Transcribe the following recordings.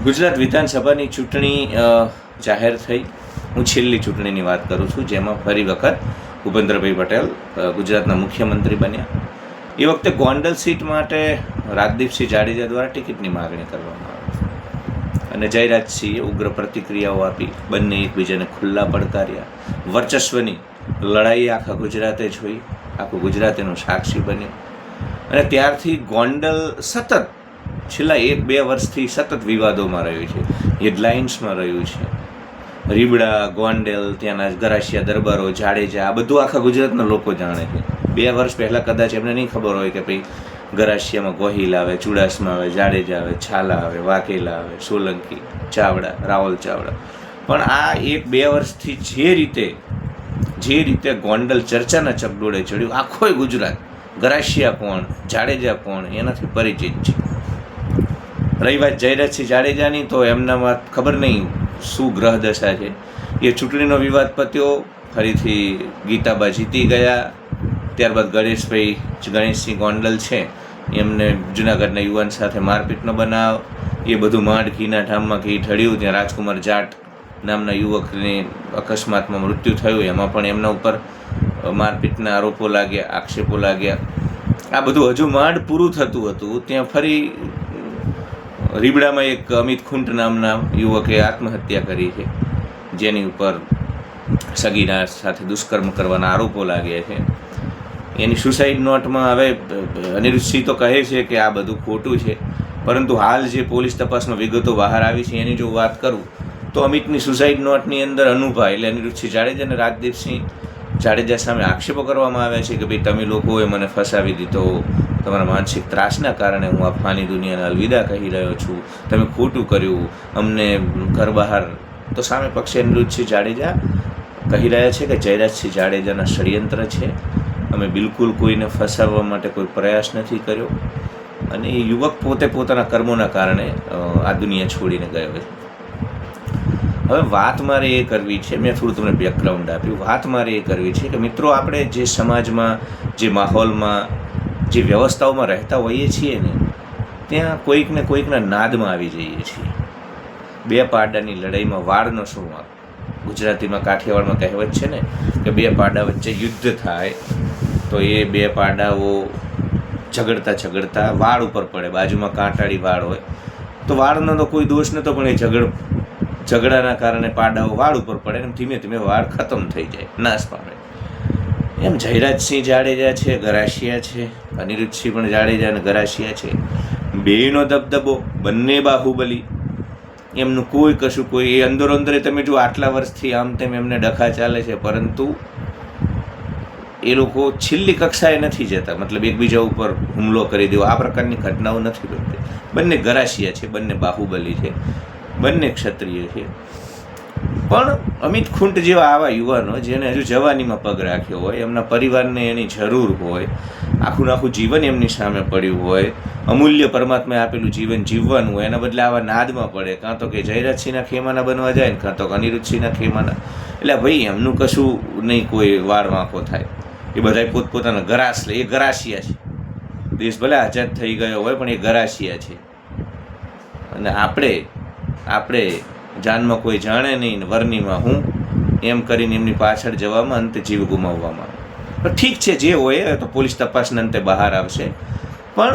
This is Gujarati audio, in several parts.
ગુજરાત વિધાનસભાની ચૂંટણી જાહેર થઈ. હું છેલ્લી ચૂંટણીની વાત કરું છું, જેમાં ફરી વખત ભૂપેન્દ્રભાઈ પટેલ ગુજરાતના મુખ્યમંત્રી બન્યા. એ વખતે ગોંડલ સીટ માટે રાજદીપસિંહ જાડેજા દ્વારા ટિકિટની માગણી કરવામાં આવી અને જયરાજસિંહે ઉગ્ર પ્રતિક્રિયાઓ આપી. બંને એકબીજાને ખુલ્લા પડકાર્યા. વર્ચસ્વની લડાઈ આખા ગુજરાતે જોઈ. આખું ગુજરાત એનું સાક્ષી બન્યું. અને ત્યારથી ગોંડલ સતત છેલ્લા એક બે વર્ષથી સતત વિવાદોમાં રહ્યું છે, હેડલાઇન્સમાં રહ્યું છે. રીબડા, ગોંડલ, ત્યાંના ગરાસિયા દરબારો, જાડેજા, આ બધું આખા ગુજરાતના લોકો જાણે છે. બે વર્ષ પહેલાં કદાચ એમને નહીં ખબર હોય કે ભાઈ ગરાસિયામાં ગોહિલ આવે, ચુડાસમા આવે, જાડેજા આવે, છાલા આવે, વાઘેલા આવે, સોલંકી, ચાવડા, રાવલ ચાવડા. પણ આ એક બે વર્ષથી જે રીતે જે રીતે ગોંડલ ચર્ચાના ચકડોળે ચડ્યું, આખોય ગુજરાત ગરાશિયા કોણ, જાડેજા કોણ, એનાથી પરિચિત છે. રહી વાત જયરાજસિંહ જાડેજાની તો એમનામાં ખબર નહીં શું ગ્રહ દશા છે. એ ચૂંટણીનો વિવાદ પત્યો, ફરીથી ગીતાબા જીતી ગયા, ત્યારબાદ ગણેશભાઈ ગણેશસિંહ ગોંડલ છે. એમને જુનાગઢના યુવાન સાથે મારપીટનો બનાવ, એ બધું માંડ ઘીના ઠામમાં ઘી ઠળ્યું ત્યાં રાજકુમાર જાટ નામના યુવકને અકસ્માતમાં મૃત્યુ થયું, એમાં પણ એમના ઉપર મારપીટના આરોપો લાગ્યા, આક્ષેપો લાગ્યા. આ બધું હજુ માંડ પૂરું થતું હતું, ત્યાં ફરી રીબડામાં એક અમિત ખુંટ નામના યુવકે આત્મહત્યા કરી છે. જેની ઉપર સગીના સાથે દુષ્કર્મ કરવાના આરોપો લાગ્યા છે. એની સુસાઇડ નોટમાં હવે અનિરુદ્ધસિંહ તો કહે છે કે આ બધું ખોટું છે. પરંતુ હાલ જે પોલીસ તપાસમાં વિગતો બહાર આવી છે એની જો વાત કરું, તો અમિતની સુસાઇડ નોટની અંદર અનુભા એટલે અનિરુદ્ધસિંહ જાડેજા અને રાજદીપસિંહ જાડેજા સામે આક્ષેપો કરવામાં આવ્યા છે કે ભાઈ તમે લોકોએ મને ફસાવી દીધો તમારા માનસિક ત્રાસના કારણે હું આ ફાની દુનિયાને અલવિદા કહી રહ્યો છું. તમે ખોટું કર્યું. અમને ઘર બહાર તો સામે પક્ષે અનિરુદ્ધસિંહ જાડેજા કહી રહ્યા છે કે જયરાજસિંહ જાડેજાના ષડયંત્ર છે. અમે બિલકુલ કોઈને ફસાવવા માટે કોઈ પ્રયાસ નથી કર્યો. અને એ યુવક પોતે પોતાના કર્મોના કારણે આ દુનિયા છોડીને ગયો છે. હવે વાત મારે એ કરવી છે, મેં થોડું તમને બેકગ્રાઉન્ડ આપ્યું. વાત મારે એ કરવી છે કે મિત્રો, આપણે જે સમાજમાં, જે માહોલમાં જે વ્યવસ્થાઓમાં રહેતા હોઈએ છીએ ને, ત્યાં કોઈકને કોઈકના નાદમાં આવી જઈએ છીએ. બે પાડાની લડાઈમાં વાળનો શું વાંક ગુજરાતીમાં કાઠિયાવાડમાં કહેવત છે ને કે બે પાડા વચ્ચે યુદ્ધ થાય, તો એ બે પાડાઓ ઝઘડતા ઝઘડતા વાળ ઉપર પડે, બાજુમાં કાંટાળી વાળ હોય. તો વાળનો તો કોઈ દોષ નહોતો પણ એ ઝઘડ, ઝઘડાના કારણે પાડાઓ વાળ ઉપર પડે એમ ધીમે ધીમે વાળ ખતમ થઈ જાય, નાશ પામે. એમ જયરાજસિંહ જાડેજા છે, ગરાસિયા છે અનિરુદ્ધસિંહ પણ જાડેજા અને ગરાસિયા છે. બેયનો દબદબો, બંને બાહુબલી. એમનું કોઈ કશું કોઈ, એ અંદરો અંદરે તમે જો આટલા વર્ષથી આમ તેમ એમને ડખા ચાલે છે, પરંતુ એ લોકો છેલ્લી કક્ષાએ નથી જતા. મતલબ એકબીજા ઉપર હુમલો કરી દેવો. આ પ્રકારની ઘટનાઓ નથી બનતી. બંને ગરાસિયા છે, બંને બાહુબલી છે, બંને ક્ષત્રિય છે. પણ અમિત ખૂંટ જેવા આવા યુવાનો જેને હજુ જવાનીમાં પગ રાખ્યો હોય, એમના પરિવારને એની જરૂર હોય, આખું આખું જીવન એમની સામે પડ્યું હોય, અમૂલ્ય પરમાત્માએ આપેલું જીવન જીવવાનું હોય, એના બદલે આવા નાદમાં પડે. કાં તો કે જયરાજસિંહના ખેમાના બનવા જાય ને, કાં તો અનિરુદ્ધસિંહના ખેમાના. એટલે ભાઈ, એમનું કશું નહીં કોઈ વાર વાંકો થાય. એ બધાય પોતપોતાના ગરાસ લે. એ ગરાસિયા છે. દેશ ભલે આઝાદ થઈ ગયો હોય, પણ એ ગરાસિયા છે. અને આપણે આપણે જાનમાં કોઈ જાણે નહીં વરનીમાં હું, એમ કરીને એમની પાછળ જવામાં અંતે જીવ ગુમાવવામાં પણ ઠીક છે, જે હોય તો પોલીસ તપાસના અંતે બહાર આવશે. પણ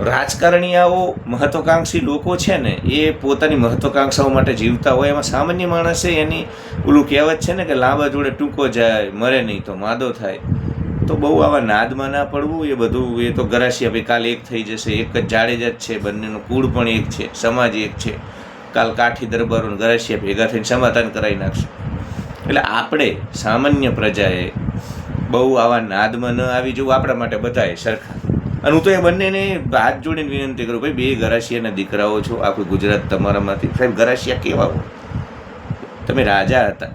રાજકારણીયાઓ મહત્વકાંક્ષી લોકો છે ને, એ પોતાની મહત્વકાંક્ષાઓ માટે જીવતા હોય, એમાં સામાન્ય માણસે એની ઓલું કહેવત છે ને કે લાંબા જોડે ટૂંકો જાય, મરે નહીં તો માદો થાય. તો બહુ આવા નાદમાં ના પડવું, એ બધું, એ તો ગરાસિયા ભાઈ કાલ એક થઈ જશે, એક જ જાડેજા જ છે, બંનેનું કુળ પણ એક છે, સમાજ એક છે. કાલ કાઠી દરબારો અને ગરાસિયા ભેગા થઈને સમાધાન કરાવી નાખશું. એટલે આપણે સામાન્ય પ્રજાએ બહુ આવા નાદમાં ન આવી જવું આપણા માટે બધાએ સરખા. અને હું તો એ બંનેને હાથ જોડીને વિનંતી કરું, ભાઈ, બે ગરાસિયાના દીકરાઓ છો, આખું ગુજરાત તમારામાંથી. સાહેબ, ગરાસિયા કેવા હો તમે રાજા હતા.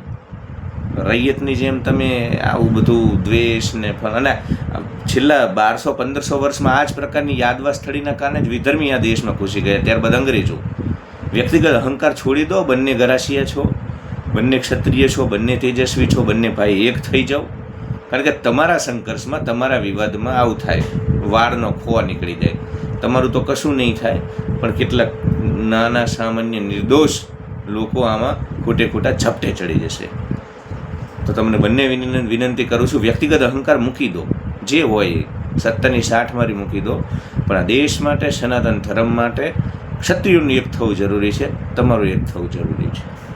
રૈયતની જેમ તમે આવું બધું દ્વેષ ને અને છેલ્લા બારસો પંદરસો વર્ષમાં આ જ પ્રકારની યાદવા સ્થળીના કારણે જ વિધર્મી આ દેશમાં ઘૂસી ગયા, ત્યારબાદ અંગ્રેજો. વ્યક્તિગત અહંકાર છોડી દો, બંને ગરાસિયા છો, બંને ક્ષત્રિય છો, બંને તેજસ્વી છો, બંને ભાઈ એક થઈ જાઓ. કારણ કે તમારા સંઘર્ષમાં, તમારા વિવાદમાં આવું થાય. વાળનો ખોવા નીકળી જાય. તમારું તો કશું નહીં થાય. પણ કેટલાક નાના સામાન્ય નિર્દોષ લોકો આમાં ખોટે ખોટા ઝપટે ચડી જશે. તો તમને બંને વિનંતી કરું છું, વ્યક્તિગત અહંકાર મૂકી દો. જે હોય સત્તરની સાઠ મારી મૂકી દો. પણ આ દેશ માટે, સનાતન ધર્મ માટે ક્ષત્રિયોનું એક થવું જરૂરી છે તમારું એક થવું જરૂરી છે.